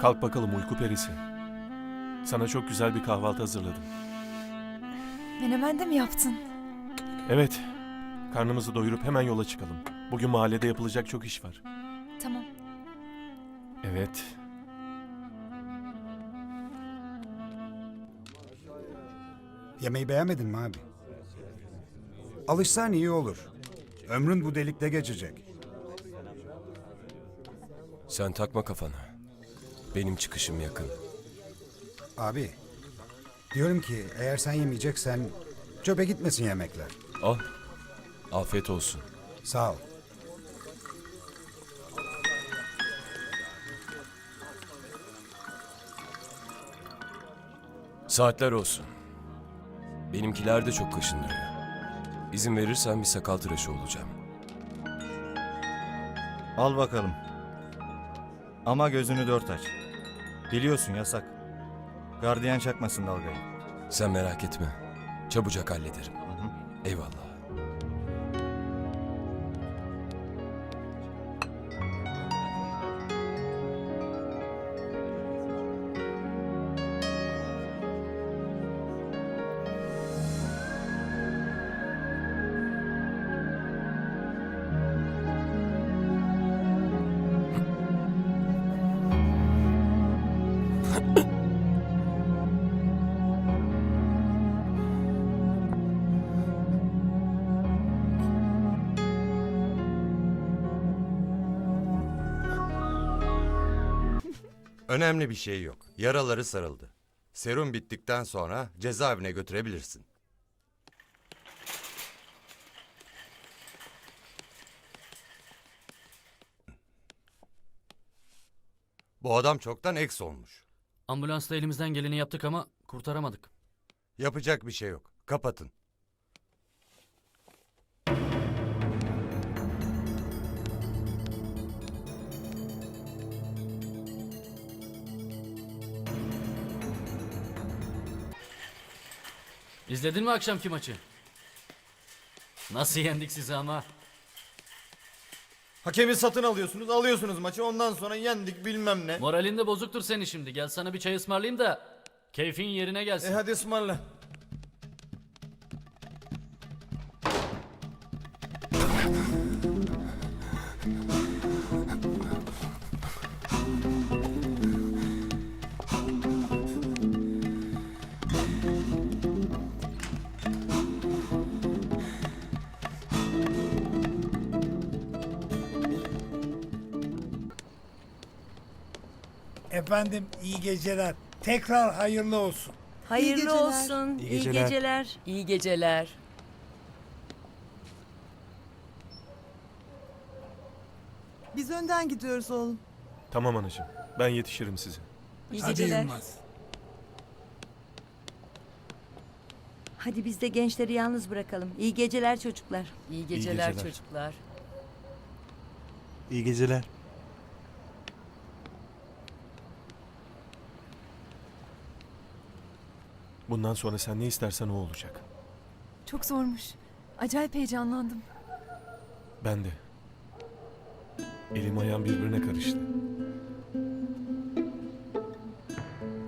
Kalk bakalım uyku perisi. Sana çok güzel bir kahvaltı hazırladım. Menemen de mi yaptın? Evet. Karnımızı doyurup hemen yola çıkalım. Bugün mahallede yapılacak çok iş var. Tamam. Evet. Yemeği beğenmedin mi abi? Alışsan iyi olur. Ömrün bu delikte geçecek. Sen takma kafana. Benim çıkışım yakın. Abi, diyorum ki eğer sen yemeyeceksen çöpe gitmesin yemekler. Al. Afiyet olsun. Sağ ol. Saatler olsun. Benimkiler de çok kaşındırıyor. İzin verirsen bir sakal tıraşı olacağım. Al bakalım. Ama gözünü dört aç. Biliyorsun yasak. Gardiyan çakmasın dalgayı. Sen merak etme. Çabucak hallederim. Eyvallah. Önemli bir şey yok. Yaraları sarıldı. Serum bittikten sonra cezaevine götürebilirsin. Bu adam çoktan eks olmuş. Ambulansla elimizden geleni yaptık ama kurtaramadık. Yapacak bir şey yok. Kapatın. İzledin mi akşamki maçı? Nasıl yendik sizi ama? Hakemi satın alıyorsunuz, alıyorsunuz maçı. Ondan sonra yendik bilmem ne. Moralin de bozuktur senin şimdi. Gel sana bir çay ısmarlayayım da keyfin yerine gelsin. E hadi ısmarla. Efendim iyi geceler. Tekrar hayırlı olsun. Hayırlı olsun. İyi geceler. İyi geceler. Biz önden gidiyoruz oğlum. Tamam anacığım. Ben yetişirim size. İyi Hadi geceler. Yılmaz. Hadi biz de gençleri yalnız bırakalım. İyi geceler çocuklar. İyi geceler. çocuklar. İyi geceler. Bundan sonra sen ne istersen o olacak. Çok zormuş. Acayip heyecanlandım. Ben de. Elim ayağım birbirine karıştı.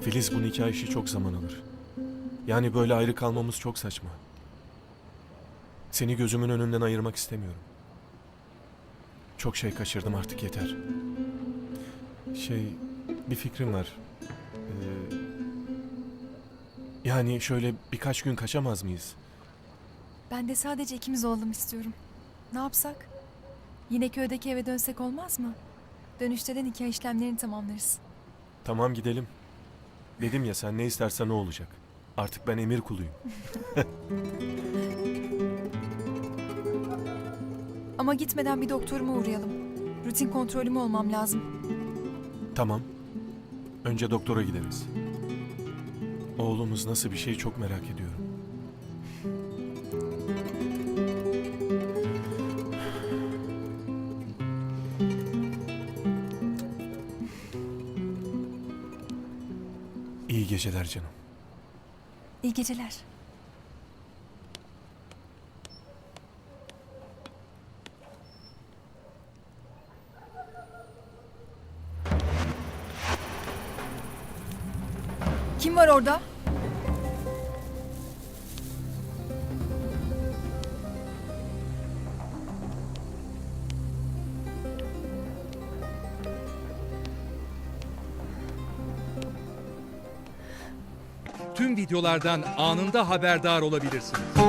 Filiz bu nikah işi çok zaman alır. Yani böyle ayrı kalmamız çok saçma. Seni gözümün önünden ayırmak istemiyorum. Çok şey kaçırdım artık yeter. Şey, bir fikrim var. Ee, yani şöyle birkaç gün kaçamaz mıyız? Ben de sadece ikimiz olalım istiyorum. Ne yapsak? Yine köydeki eve dönsek olmaz mı? Dönüşte de nikah işlemlerini tamamlarız. Tamam gidelim. Dedim ya sen ne istersen o olacak. Artık ben emir kuluyum. Ama gitmeden bir doktoruma uğrayalım. Rutin kontrolümü olmam lazım. Tamam. Önce doktora gideriz. Oğlumuz nasıl bir şey çok merak ediyorum. İyi geceler canım. İyi geceler. Var orada? tüm videolardan anında haberdar olabilirsiniz.